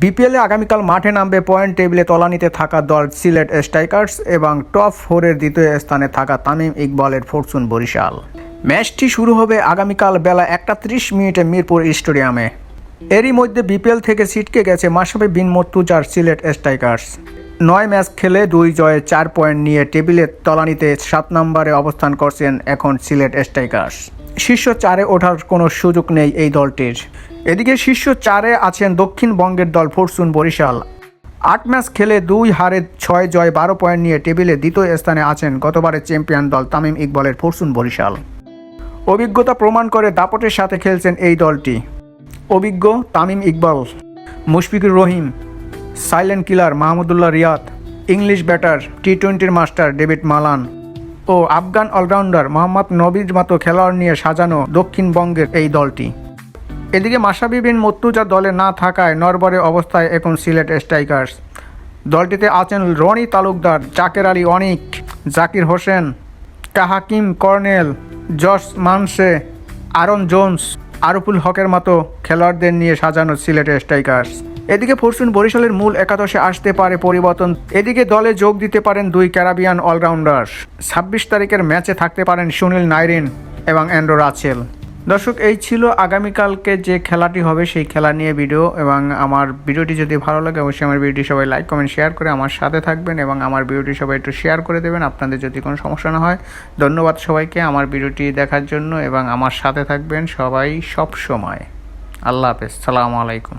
বিপিএলে আগামীকাল মাঠে নামবে পয়েন্ট টেবিলে তলানিতে থাকা দল সিলেট স্ট্রাইকার্স এবং টপ ফোরের দ্বিতীয় স্থানে থাকা তামিম ইকবালের ফরচুন বরিশাল। ম্যাচটি শুরু হবে আগামীকাল বেলা একটা ত্রিশ মিনিটে মিরপুর স্টেডিয়ামে। এরই মধ্যে বিপিএল থেকে ছিটকে গেছে মাসাবে বিন মর্তুজার সিলেট স্ট্রাইকার্স। নয় ম্যাচ খেলে দুই জয়ে চার পয়েন্ট নিয়ে টেবিলের তলানিতে সাত নম্বরে অবস্থান করছেন এখন সিলেট স্ট্রাইকার্স। শীর্ষ চারে ওঠার কোনো সুযোগ নেই এই দলটির। এদিকে শীর্ষ চারে আছেন দক্ষিণবঙ্গের দল ফরচুন বরিশাল। আট ম্যাচ খেলে দুই হারে ছয় জয় বারো পয়েন্ট নিয়ে টেবিলে দ্বিতীয় স্থানে আছেন গতবারের চ্যাম্পিয়ন দল তামিম ইকবলের ফরচুন বরিশাল। অভিজ্ঞতা প্রমাণ করে দাপটের সাথে খেলছেন এই দলটি। অভিজ্ঞ Tamim Iqbal, Mushfiqur Rahim, silent killer Mahmudullah Riyad, English batter T টোয়েন্টির মাস্টার ডেভিড মালান ও আফগান অলরাউন্ডার মোহাম্মদ নবীর মতো খেলোয়াড় নিয়ে সাজানো দক্ষিণবঙ্গের এই দলটি। এদিকে মাসাবি বিন মর্তুজা দলে না থাকায় নরবরে অবস্থায় এখন সিলেট স্ট্রাইকার্স। দলটিতে আছেন রনি তালুকদার, জাকের আলী অনিক, জাকির হোসেন কাহাকিম কর্নেল জস মানসে, আরন জোন্স, আরফুল হকের মতো খেলোয়াড়দের নিয়ে সাজানো সিলেটের স্ট্রাইকার্স। এদিকে ফরচুন বরিশালের মূল একাদশে আসতে পারে পরিবর্তন। এদিকে দলে যোগ দিতে পারেন দুই ক্যারাবিয়ান অলরাউন্ডার। ছাব্বিশ তারিখের ম্যাচে থাকতে পারেন সুনীল নাইরিন এবং অ্যান্ড্রো রাচেল। দর্শক, এই ছিল আগামীকালকে যে খেলাটি হবে, সেই খেলা নিয়ে ভিডিও এবং আমার ভিডিওটি যদি ভালো লাগে, অবশ্যই আমার ভিডিওটি সবাই লাইক, কমেন্ট, শেয়ার করে আমার সাথে থাকবেন এবং আমার ভিডিওটি সবাই একটু শেয়ার করে দেবেন। আপনাদের যদি কোনো সমস্যা না হয়, ধন্যবাদ সবাইকে আমার ভিডিওটি দেখার জন্য এবং আমার সাথে থাকবেন সবাই সব সময় আল্লাহ হাফেজ। সালামু আলাইকুম।